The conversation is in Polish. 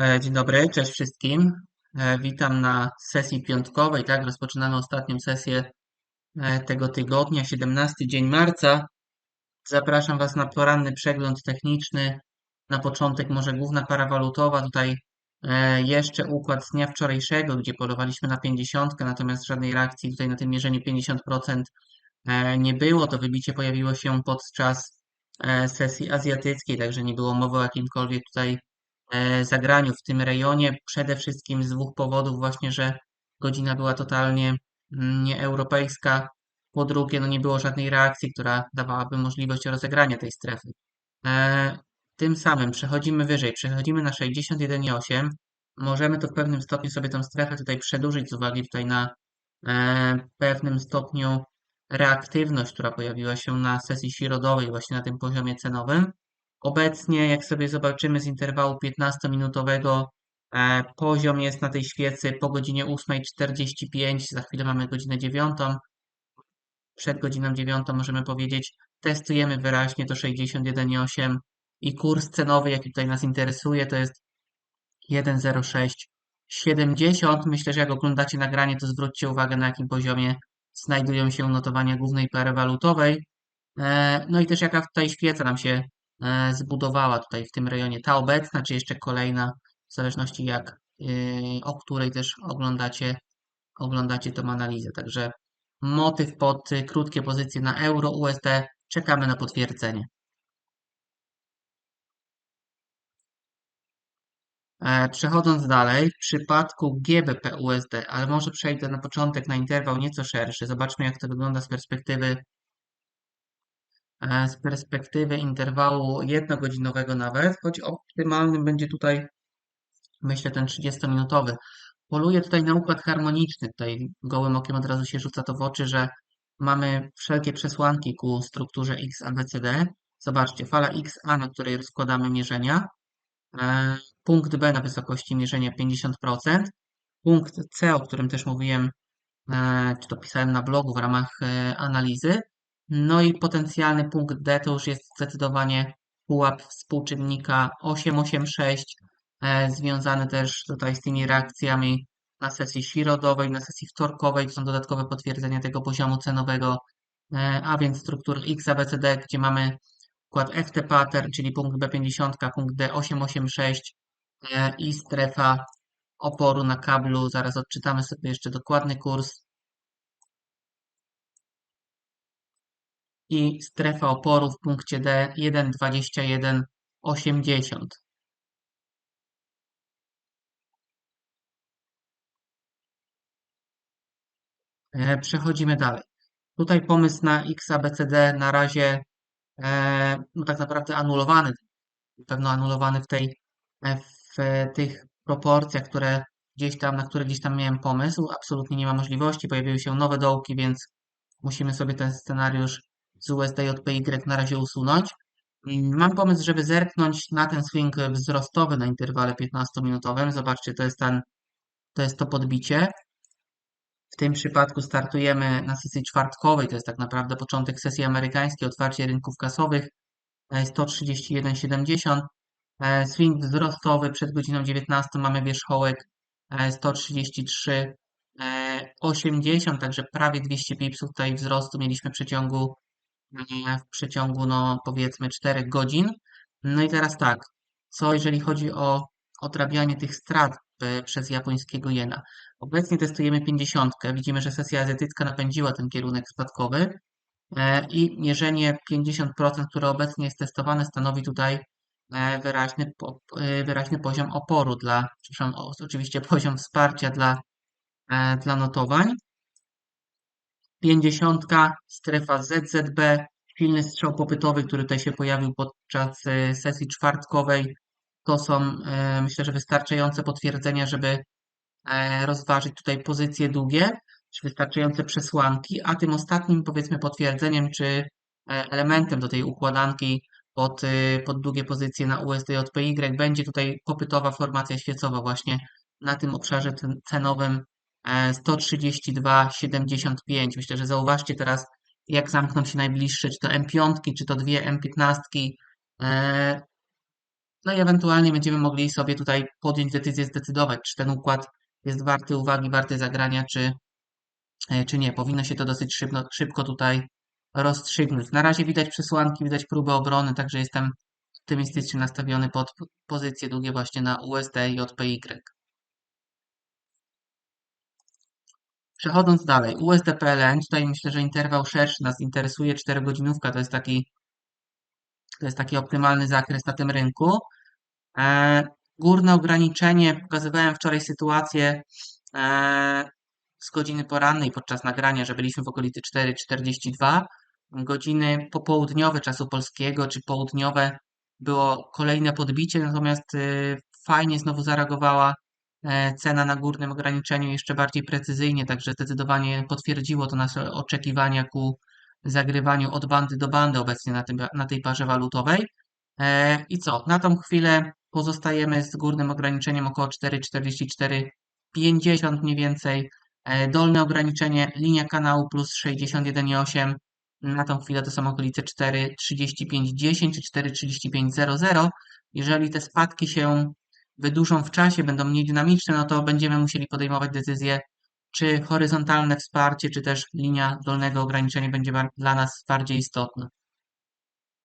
E, Dzień dobry, cześć wszystkim. E, Witam na sesji piątkowej, tak, rozpoczynamy ostatnią sesję e, tego tygodnia, 17 dzień marca. Zapraszam Was na poranny przegląd techniczny. Na początek może główna para walutowa, tutaj jeszcze układ z dnia wczorajszego, gdzie polowaliśmy na 50, natomiast żadnej reakcji tutaj na tym mierzeniu 50% e, nie było. To wybicie pojawiło się podczas sesji azjatyckiej, także nie było mowy o jakimkolwiek tutaj zagraniu w tym rejonie. Przede wszystkim z dwóch powodów, właśnie, że godzina była totalnie mm, nieeuropejska. Po drugie, no nie było żadnej reakcji, która dawałaby możliwość rozegrania tej strefy. E, tym samym przechodzimy wyżej, przechodzimy na 61,8. Możemy to w pewnym stopniu sobie tą strefę tutaj przedłużyć z uwagi tutaj na e, pewnym stopniu reaktywność, która pojawiła się na sesji środowej właśnie na tym poziomie cenowym. Obecnie, jak sobie zobaczymy z interwału 15-minutowego, e, poziom jest na tej świecy po godzinie 8.45, za chwilę mamy godzinę 9. Przed godziną 9 możemy powiedzieć, testujemy wyraźnie to 61,8 i kurs cenowy, jaki tutaj nas interesuje, to jest 1,0670. Myślę, że jak oglądacie nagranie, to zwróćcie uwagę, na jakim poziomie znajdują się notowania głównej pary walutowej. E, No i też jaka tutaj świeca nam się zbudowała tutaj w tym rejonie. Ta obecna, czy jeszcze kolejna, w zależności jak, yy, o której też oglądacie, oglądacie tą analizę. Także motyw pod y, krótkie pozycje na euro USD. Czekamy na potwierdzenie. E, Przechodząc dalej, w przypadku GBP USD, ale może przejdę na początek na interwał nieco szerszy. Zobaczmy, jak to wygląda z perspektywy e, z perspektywy interwału jednogodzinowego nawet, choć optymalnym będzie tutaj, myślę, ten 30-minutowy. Poluję tutaj na układ harmoniczny. Tutaj gołym okiem od razu się rzuca to w oczy, że mamy wszelkie przesłanki ku strukturze X ABCD. Zobaczcie, fala XA, na której rozkładamy mierzenia. E, Punkt B na wysokości mierzenia 50%. Punkt C, o którym też mówiłem, e, czy to pisałem na blogu w ramach e, analizy. No i potencjalny punkt D to już jest zdecydowanie pułap współczynnika 886, e, związany też tutaj z tymi reakcjami na sesji środowej, na sesji wtorkowej. To są dodatkowe potwierdzenia tego poziomu cenowego, e, a więc struktury XABCD, gdzie mamy układ FT pattern, czyli punkt B50, punkt D886 e, i strefa oporu na kablu. Zaraz odczytamy sobie jeszcze dokładny kurs. I strefa oporu w punkcie D 1,2180. E, Przechodzimy dalej. Tutaj pomysł na XABCD na razie e, no tak naprawdę anulowany, pewno anulowany w tej e, w tych proporcjach, które gdzieś tam, na które gdzieś tam miałem pomysł. Absolutnie nie ma możliwości, pojawiły się nowe dołki, więc musimy sobie ten scenariusz z USDJPY na razie usunąć. Mm, Mam pomysł, żeby zerknąć na ten swing wzrostowy na interwale 15-minutowym. Zobaczcie, to jest ten, to jest to podbicie. W tym przypadku startujemy na sesji czwartkowej, to jest tak naprawdę początek sesji amerykańskiej, otwarcie rynków kasowych, e, 131,70. E, Swing wzrostowy przed godziną 19 mamy wierzchołek e, 133,80, także prawie 200 pipsów tutaj wzrostu mieliśmy w przeciągu, e, w przeciągu no powiedzmy 4 godzin. No i teraz tak, co jeżeli chodzi o odrabianie tych strat e, przez japońskiego jena. Obecnie testujemy 50. Widzimy, że sesja azjatycka napędziła ten kierunek spadkowy e, i mierzenie 50%, które obecnie jest testowane, stanowi tutaj e, wyraźny, e, wyraźny poziom oporu dla, przepraszam, oczywiście poziom wsparcia dla, e, dla notowań. 50. strefa ZZB, silny strzał popytowy, który tutaj się pojawił podczas e, sesji czwartkowej. To są, e, myślę, że wystarczające potwierdzenia, żeby e, rozważyć tutaj pozycje długie, czy wystarczające przesłanki, a tym ostatnim, powiedzmy, potwierdzeniem, czy e, elementem do tej układanki pod, y, pod długie pozycje na USDJPY będzie tutaj popytowa formacja świecowa właśnie na tym obszarze cen- cenowym 132,75. Myślę, że zauważcie teraz, jak zamkną się najbliższe, czy to M5, czy to dwie M15. E, No i ewentualnie będziemy mogli sobie tutaj podjąć decyzję, zdecydować, czy ten układ jest warty uwagi, warty zagrania, czy, e, czy nie. Powinno się to dosyć szybko, szybko tutaj rozstrzygnąć. Na razie widać przesłanki, widać próbę obrony, także jestem optymistycznie nastawiony pod pozycje długie właśnie na USD i JPY. Przechodząc dalej, USD PLN, tutaj myślę, że interwał szerszy nas interesuje, 4 godzinówka to jest taki, to jest taki optymalny zakres na tym rynku. E, górne ograniczenie, pokazywałem wczoraj sytuację e, z godziny porannej podczas nagrania, że byliśmy w okolicy 4.42. Godziny popołudniowe czasu polskiego, czy południowe było kolejne podbicie, natomiast y, fajnie znowu zareagowała cena na górnym ograniczeniu jeszcze bardziej precyzyjnie, także zdecydowanie potwierdziło to nasze oczekiwania ku zagrywaniu od bandy do bandy obecnie na, tym, na tej parze walutowej. E, I co? Na tą chwilę pozostajemy z górnym ograniczeniem około 4,4450 mniej więcej. E, dolne ograniczenie, linia kanału plus 61,8. Na tą chwilę to są okolice 4,3510 czy 4,3500. Jeżeli te spadki się wydłużą w czasie, będą mniej dynamiczne, no to będziemy musieli podejmować decyzję, czy horyzontalne wsparcie, czy też linia dolnego ograniczenia będzie dla nas bardziej istotna.